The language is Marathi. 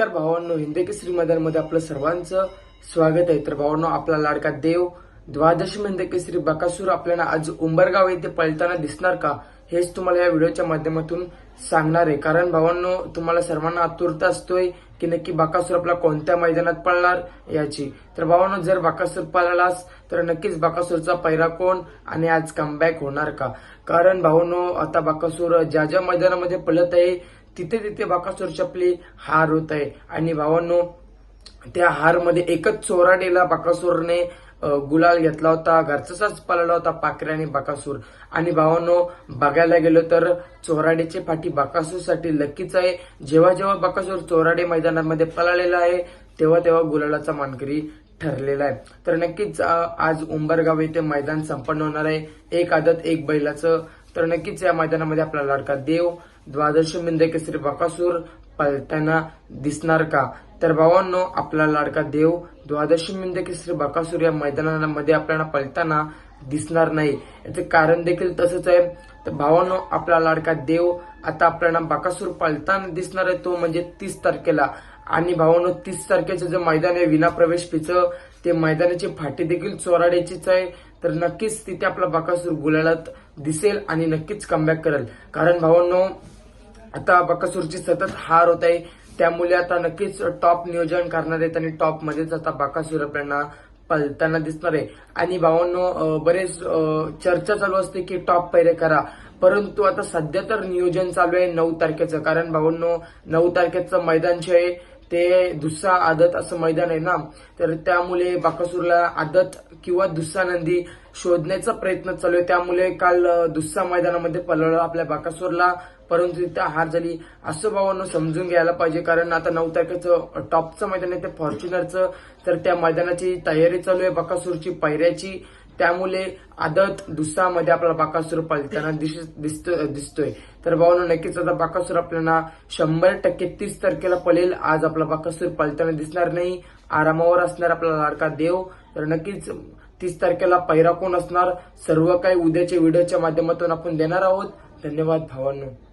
तर भावांनो हिंदी केसरी मैदानमध्ये आपलं सर्वांचं स्वागत आहे. तर भावांनो आपला लाडका देव द्वादशी हिंदी केसरी बकासूर आपल्याला आज उंबरगाव येथे पळताना दिसणार का हेच तुम्हाला या व्हिडिओच्या माध्यमातून सांगणार आहे. कारण भावांनो तुम्हाला सर्वांना आतुरता असतोय की नक्की बाकासूर आपला कोणत्या मैदानात पळणार याची. तर भावांनो जर बाकासूर पळलास तर नक्कीच बाकासूरचा पैरा कोण आणि आज कमबॅक होणार का? कारण भावांनो आता बाकासूर ज्या ज्या मैदानामध्ये पळत आहे तिथे तिथे बाकासूर चपली हार होत आहे आणि भावांनो त्या हारमध्ये एकच चोराडेला बाकासूरने गुलाल घेतला होता घरचाच पळाला होता पाकरे आणि बाकासूर. आणि भावांनो बघायला गेलो तर चोराडेचे फाटी बाकासूरसाठी लक्कीच आहे. जेव्हा जेव्हा बाकासूर चोराडे मैदानामध्ये पळालेला आहे तेव्हा तेव्हा गुलालाचा मानकरी ठरलेला आहे. तर नक्कीच आज उंबरगाव येथे मैदान संपन्न होणार आहे. एक आदत एक बैलाचं तर नक्कीच या मैदानामध्ये आपला लाडका देव द्वादश मिंद केसरी बकासूर पळताना दिसणार का? तर भावांनो आपला लाडका देव द्वादशी मिंद केसरी बकासूर या मैदानामध्ये आपल्याला पळताना दिसणार नाही. याचे कारण देखील तसंच आहे. तर भावांनो आपला लाडका देव आता आपल्याला बकासूर पळताना दिसणार आहे. तो म्हणजे तीस तारखेला. आणि भावांनो तीस तारखेचं जे मैदान आहे विना प्रवेश फीचं ते मैदानाची फाटी देखील चोराड्याचीच आहे. तर नक्कीच तिथे आपला बकासूर गुलालात दिसेल आणि नक्कीच कमबॅक करेल. कारण भावांनो आता बकासूरची सतत हार होत आहे. त्यामुळे आता नक्कीच टॉप नियोजन करणार आहेत आणि टॉप मध्येच आता बकासूर आपल्याला पलताना दिसणार आहे. आणि भावांनो बरेच चर्चा चालू असते की टॉप पैरे करा. परंतु आता सध्या तर नियोजन चालू आहे नऊ तारखेचं. कारण भावांनो नऊ तारखेचं मैदानचे आहे ते दुसरा आदत असं मैदान आहे ना तर त्यामुळे बाकासूरला आदत किंवा दुसरा नंदी शोधण्याचा प्रयत्न चालू आहे. त्यामुळे काल दुसऱ्या मैदानामध्ये पलळलं आपल्या बाकासूरला परंतु तिथं हार झाली. असं भावांना समजून घ्यायला पाहिजे कारण आता नऊ तारखेचं टॉपचं मैदान आहे ते फॉर्च्युनरचं. तर त्या मैदानाची तयारी चालू आहे बाकासूरची पैऱ्याची त्यामुळे आदत दुसऱ्यामध्ये आपला बाकासूर पालताना दिस- दिसतो- दिसतोय. तर भावांनो नक्कीच आता बाकासूर आपल्याला शंभर टक्के तीस तारखेला पळेल. आज आपला बाकासूर पळताना दिसणार नाही. आरामावर असणार आपला लाडका देव. तर नक्कीच तीस तारखेला पैरा कोण असणार? सर्व काही उद्याच्या व्हिडिओच्या माध्यमातून आपण देणार आहोत. धन्यवाद भावांनो.